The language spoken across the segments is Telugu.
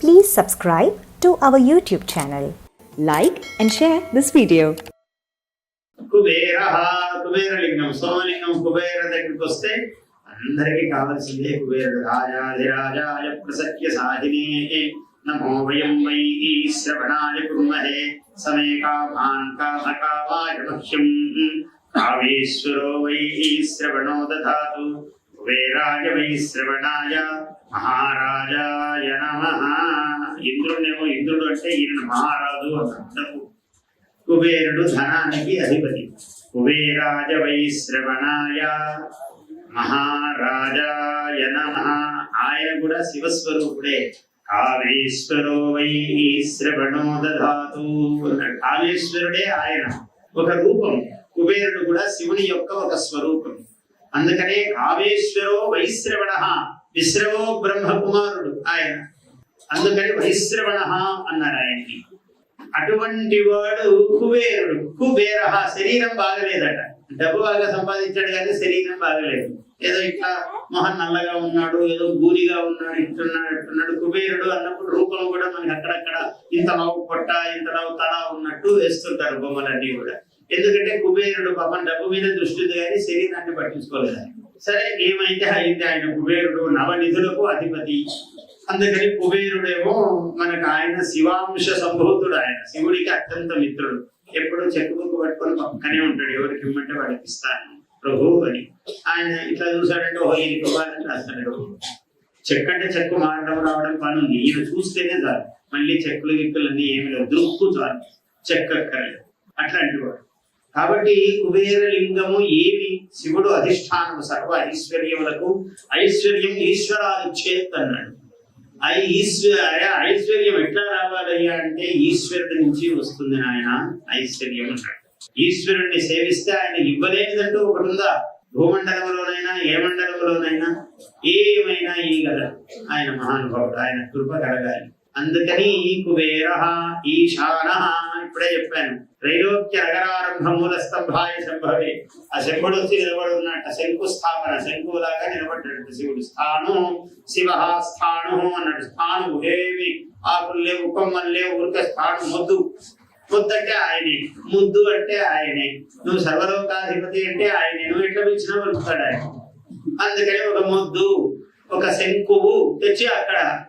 Please subscribe to our YouTube channel. Like and share this video. Kubera కుబేరలింగం Somalingam Kubera దగ్గరికి వస్తే అందరికీ కావలసిందే కుబేరుడు రాజాధిరాజాయ ప్రసఖ్య సాహినే నమో వయం వై శ్రవణాయ కుర్మహే సమే కామాన్ కామకామాయ మహ్యం కావేశ్వరో వై శ్రవణో దధాతు కుబేరాయ వై శ్రవణాయ మహారాజాయ నమ. ఇంద్రుడేమో ఇంద్రుడు అంటే ఈయన మహారాజు అన్నట్టు కుబేరుడు ధనానికి అధిపతి. కుబేరాజ వైశ్రవణాయ మహారాజాయ నమ. ఆయన కూడా శివస్వరూపుడే. కావేశ్వరో వై శ్రవణో దధాతు అన్నాడు. ఆయన. ఒక రూపం. కుబేరుడు కూడా శివుని యొక్క ఒక స్వరూపం. అందుకనే ఆవేశ్వరో వైశ్రవణ విశ్రవో బ్రహ్మ కుమారుడు ఆయన. అందుకని వైశ్రవణ అన్నారు ఆయనకి. అటువంటి వాడు కుబేరుడు. కుబేర శరీరం బాగలేదట. డబ్బు బాగా సంపాదించాడు కానీ శరీరం బాగలేదు. ఏదో ఇట్లా మొహన్ నల్లగా ఉన్నాడు ఏదో గూరిగా ఉన్నాడు ఇట్టున్నాడు ఇట్టున్నాడు కుబేరుడు అన్నప్పుడు రూపం కూడా మనకి అక్కడక్కడ ఇంత లావు పొట్ట ఇంత లావు తల ఉన్నట్టు వేస్తుంటారు బొమ్మలన్నీ కూడా. ఎందుకంటే కుబేరుడు పాపం డబ్బు మీద దృష్టి ఉంది కానీ శరీరాన్ని పట్టించుకోలేదు. సరే ఏమైతే అయింది ఆయన కుబేరుడు నవనిధులకు అధిపతి. అందుకని కుబేరుడేమో మనకు ఆయన శివాంశ సంభూతుడు ఆయన. శివుడికి అత్యంత మిత్రుడు. ఎప్పుడు చెక్ బుక్ పట్టుకొని పక్కనే ఉంటాడు. ఎవరికి ఇమ్మంటే వాడికి ఇస్తాను. ప్రభు అని. ఆయన ఇట్లా చూసాడంటే ఓ ఈయన ఇవ్వాలని రాస్తాడు చెక్ అంటే చెక్కు మారడం రావడం పని ఉంది. ఈయన చూస్తేనే చాలు. మళ్ళీ చెక్కులు గిక్కులు అన్ని ఏమి లేవు. దృక్కు చాలు. చెక్ అక్కర్లేదు అట్లాంటి వాడు. కాబట్టి కుబేర లింగము ఏవి శివుడు అధిష్టానం సర్వ ఐశ్వర్యములకు ఐశ్వర్యం ఈశ్వరాలు చేత్ అన్నాడు అది ఈశ్వర ఐశ్వర్యం ఎట్లా రావాలయ్యా అంటే ఈశ్వరుడి నుంచి వస్తుంది ఆయన ఐశ్వర్యం అన్నాడు ఈశ్వరుణ్ణి సేవిస్తే ఆయన ఇవ్వలేనిదంటూ ఒకటి ఉందా? భూమండలంలోనైనా ఏ మండలంలోనైనా ఏమైనా ఈ కదా ఆయన మహానుభావుడు ఆయన కృప కలగాలి. అందుకని కుబేర ఈశాన ఇప్పుడే చెప్పాను. త్రైలోక్య నగరారంభ మూల స్తంభాయ సంభవే ఆ శంభుడు వచ్చి నిలబడి ఉన్నట్ట శంకు స్థాపన శంకులాగా నిలబడ్డాడు. శివుడు స్థాను శివ స్థాను అన్నట్టు స్థాను ఏమి ఆకులు లేవు కొమ్మలు లేవు ఊరికే స్థాను మొద్దు. ముద్దు అంటే ఆయనే. ముద్దు అంటే ఆయనే. నువ్వు సర్వలోకాధిపతి అంటే ఆయనే. నువ్వు ఎట్లా పిలిచినా పలుకుతాడు ఆయన. అందుకని ఒక ముద్దు ఒక శంకువు తెచ్చి అక్కడ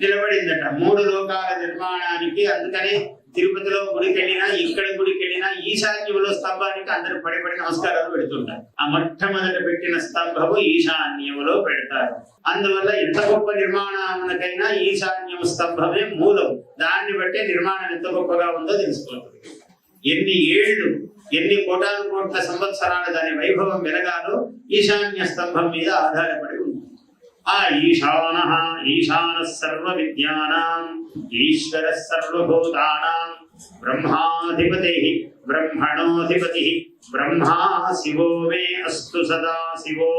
నిలబడిందట. మూడు లోకాల నిర్మాణానికి అందుకనే తిరుపతిలో గుడికి వెళ్ళినా ఇక్కడ గుడికి వెళ్ళినా ఈశాన్యంలో స్తంభానికి అందరూ పడి పడి నమస్కారాలు పెడుతుంటారు. ఆ మొట్టమొదట పెట్టిన స్తంభము ఈశాన్యంలో పెడతారు. అందువల్ల ఎంత గొప్ప నిర్మాణానికైనా ఈశాన్యం స్తంభమే మూలం. దాన్ని బట్టే నిర్మాణం ఎంత గొప్పగా ఉందో తెలుసుకోవాలి ఎన్ని ఏళ్ళు ఎన్ని కోటాను కోట్ల సంవత్సరాలు దాని వైభవం వెలగాలో ఈశాన్య స్తంభం మీద ఆధారపడి ఆ ఈశాన ఈశాన సర్వ విద్యానాం ఈశ్వర సర్వభూతానాం బ్రహ్మాధిపతి బ్రహ్మణోధిపతి బ్రహ్మా శివో మే అస్తు సదా శివో.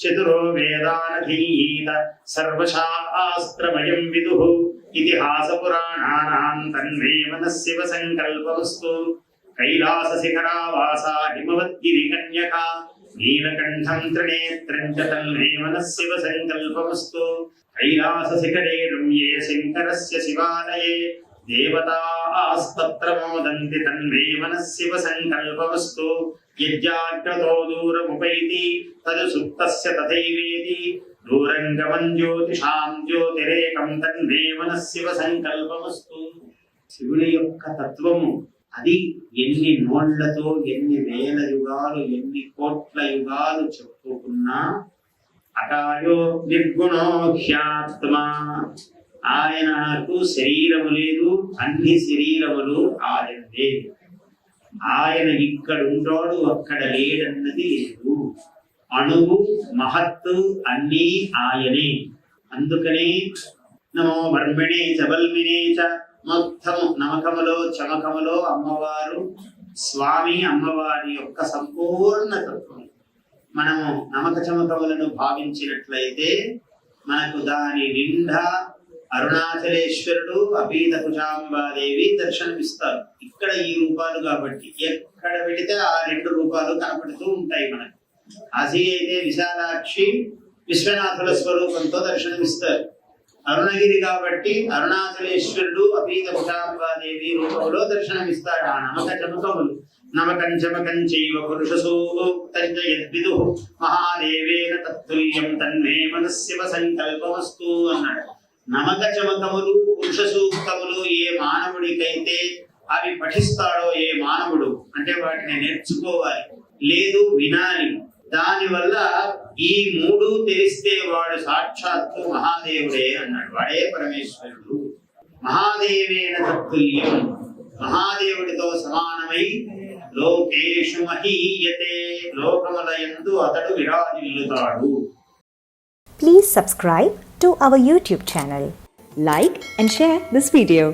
చతురో వేదానధీత సర్వశాస్త్రమయం విదు ఇతిహాసపురాణానాం తన్మే మనస్సివ సంకల్పమస్తు. కైలాస శిఖరావాస హిమవద్గిరి కన్యకా నీలకంఠం త్రినేత్రం చ తన్మే సంకల్పమస్తు కైలాస శిఖరే రమ్యే శంకరస్య శివాలయే. దేవతాస్తత్ర మోదంతి తన్మే మనస్సివ సంకల్పమస్తు యజ్జాగ్రతో దూరముపైతి. తదు సుప్తస్య తథైవేది. దూరం గమన్ జ్యోతిషాం జ్యోతిరేకం తన్మే మనస్సివ సంకల్పమస్తు శివుని యొక్క తత్వము అది ఎన్ని నోళ్ళతో ఎన్ని వేల యుగాలు ఎన్ని కోట్ల యుగాలు చెప్పుకున్నా అకాయో నిర్గుణోహ్యాత్మా ఆయన ఆయనకు శరీరము లేదు అన్ని శరీరములు ఆయనదే. ఆయన ఇక్కడ ఉంటాడు అక్కడ లేడన్నది లేదు. అణువు మహత్తు అన్నీ ఆయనే. అందుకనే నమో వర్మిణే చబల్మినే చ మొత్తము నమకములో చమకములో అమ్మవారు స్వామి అమ్మవారి యొక్క సంపూర్ణ తత్వం. మనము నమక చమకములను భావించినట్లయితే మనకు దాని నిండా అరుణాచలేశ్వరుడు అపీత కుజాంబాదేవి దర్శనమిస్తారు. ఇక్కడ ఈ రూపాలు కాబట్టి. ఎక్కడ పెడితే ఆ రెండు రూపాలు కనపడుతూ ఉంటాయి మనకు. అసి అయితే విశాలాక్షి విశ్వనాథుల స్వరూపంతో దర్శనమిస్తారు. అరుణగిరి కాబట్టి అరుణాచలేశ్వరుడు అపీత భుషాంబాదేవి రూపంలో దర్శనమిస్తాడు. ఆ నమక చమకములు నమకం చమకం చైవ పురుష మహాదేవేన తత్తుల్యం తన్మే మనస్సివ సంకల్పమస్తు అన్నాడు. నమక చమకములు పురుష సూక్తములు ఏ మానవుడికైతే అవి పఠిస్తాడో ఏ మానవుడు అంటే వాటిని నేర్చుకోవాలి. లేదు వినాలి. దాని వల్ల ఈ మూడు తెలిస్తే వాడు సాక్షాత్తు మహాదేవుడే అన్నాడు. వాడే పరమేశ్వరుడు. మహాదేవేన తత్తుల్యం. మహాదేవుడితో సమానమై లోకేషు మహీయతే. లోకములయందు అతడు విరాజిల్లుతాడు. Please subscribe to our YouTube channel like and share this video